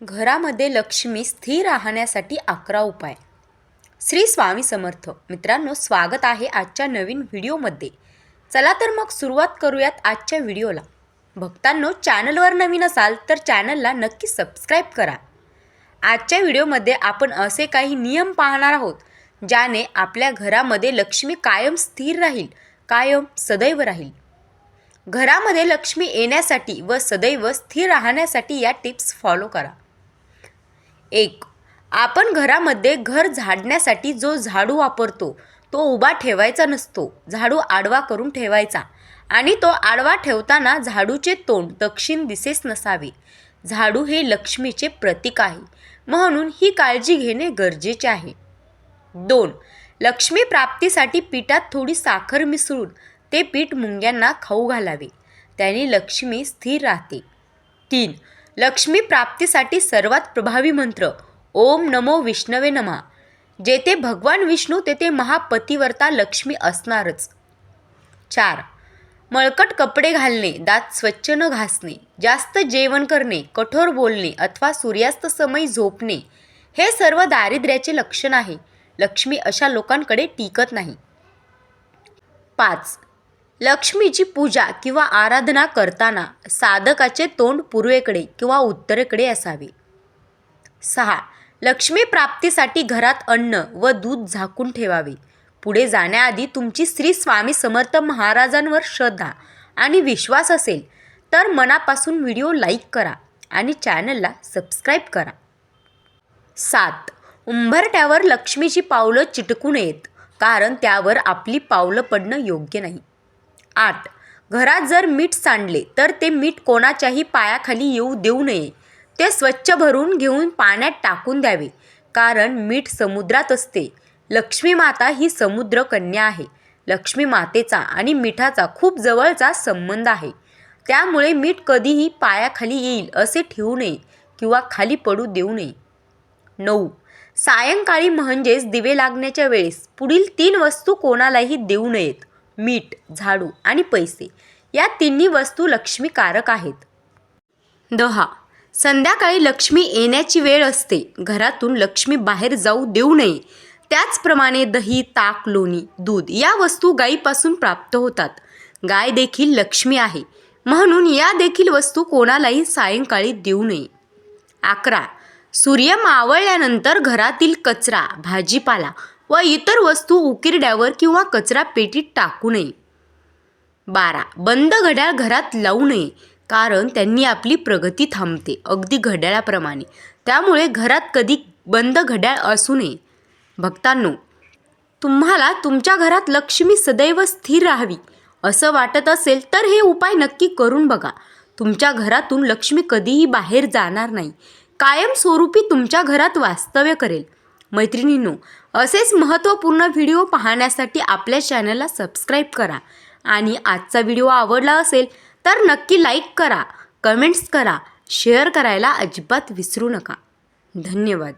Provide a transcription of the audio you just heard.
घरामध्ये लक्ष्मी स्थिर राहण्यासाठी अकरा उपाय. श्री स्वामी समर्थ. मित्रांनो स्वागत आहे आजच्या नवीन व्हिडिओमध्ये. चला तर मग सुरुवात करूयात आजच्या व्हिडिओला. भक्तांनो चॅनलवर नवीन असाल तर चॅनलला नक्की सबस्क्राईब करा. आजच्या व्हिडिओमध्ये आपण असे काही नियम पाहणार आहोत ज्याने आपल्या घरामध्ये लक्ष्मी कायम स्थिर राहील कायम सदैव राहील. घरामध्ये लक्ष्मी येण्यासाठी व सदैव स्थिर राहण्यासाठी या टिप्स फॉलो करा. एक. आपण घरामध्ये घर झाडण्यासाठी जो झाडू वापरतो तो उभा ठेवायचा नसतो. झाडू आडवा करून ठेवायचा आणि तो आडवा ठेवताना झाडूचे तोंड दक्षिण दिसेस नसावे. झाडू हे लक्ष्मीचे प्रतीक आहे. म्हणून ही काळजी घेणे गरजेचे आहे. दोन. लक्ष्मी प्राप्तीसाठी पिठात थोडी साखर मिसळून ते पीठ मुंग्यांना खाऊ घालावे. त्याने लक्ष्मी स्थिर राहते. तीन. लक्ष्मी प्राप्तीसाठी सर्वात प्रभावी मंत्र ओम नमो विष्णवे नमा. जेथे भगवान विष्णू तेथे महापतिवर्ता लक्ष्मी असणारच. चार. मळकट कपडे घालणे दात स्वच्छ न घासणे जास्त जेवण करणे कठोर बोलणे अथवा सूर्यास्त समय झोपणे हे सर्व दारिद्र्याचे लक्षण आहे. लक्ष्मी अशा लोकांकडे टिकत नाही. पाच. लक्ष्मीची पूजा किंवा आराधना करताना साधकाचे तोंड पूर्वेकडे किंवा उत्तरेकडे असावे. सहा. लक्ष्मी प्राप्तीसाठी घरात अन्न व दूध झाकून ठेवावे. पुढे जाण्याआधी तुमची श्री स्वामी समर्थ महाराजांवर श्रद्धा आणि विश्वास असेल तर मनापासून व्हिडिओ लाईक करा आणि चॅनलला सबस्क्राईब करा. सात. उंबरट्यावर लक्ष्मीची पावलं चिटकू नयेत कारण त्यावर आपली पावलं पडणं योग्य नाही. आठ घरात जर मीठ सांडले तर ते मीठ कोणाच्याही पायाखाली येऊ देऊ नये. ते स्वच्छ भरून घेऊन पाण्यात टाकून द्यावे कारण मीठ समुद्रात असते. लक्ष्मी माता ही समुद्र कन्या आहे. लक्ष्मी मातेचा आणि मिठाचा खूप जवळचा संबंध आहे. त्यामुळे मीठ कधीही पायाखाली येईल असे ठेवू नये किंवा खाली पडू देऊ नये. नऊ. सायंकाळी म्हणजेच दिवे लागण्याच्या वेळेस पुढील तीन वस्तू कोणालाही देऊ नयेत. मीठ झाडू आणि पैसे या तिन्ही वस्तू लक्ष्मीकारक आहेत. दहा. संध्याकाळी लक्ष्मी येण्याची वेळ असते. घरातून लक्ष्मी बाहेर जाऊ देऊ नये. त्याचप्रमाणे दही ताक लोणी दूध या वस्तू गायीपासून प्राप्त होतात. गाय देखील लक्ष्मी आहे. म्हणून या देखील वस्तू कोणालाही सायंकाळी देऊ नये. अकरा. सूर्य मावळल्यानंतर घरातील कचरा भाजीपाला व इतर वस्तू उकिरड्यावर किंवा कचरा पेटीत टाकू नये. बारा. बंद घड्याळ घरात लावू नये कारण त्यांनी आपली प्रगती थांबते अगदी घड्याळाप्रमाणे. त्यामुळे घरात कधी बंद घड्याळ असू नये. भक्तांनो तुम्हाला तुमच्या घरात लक्ष्मी सदैव स्थिर राहावी असं वाटत असेल तर हे उपाय नक्की करून बघा. तुमच्या घरातून लक्ष्मी कधीही बाहेर जाणार नाही. कायमस्वरूपी तुमच्या घरात वास्तव्य करेल. मैत्रिणींनो असेच महत्त्वपूर्ण व्हिडिओ पाहण्यासाठी आपल्या चॅनलला सबस्क्राईब करा. आणि आजचा व्हिडिओ आवडला असेल तर नक्की लाईक करा कमेंट्स करा शेअर करायला अजिबात विसरू नका. धन्यवाद.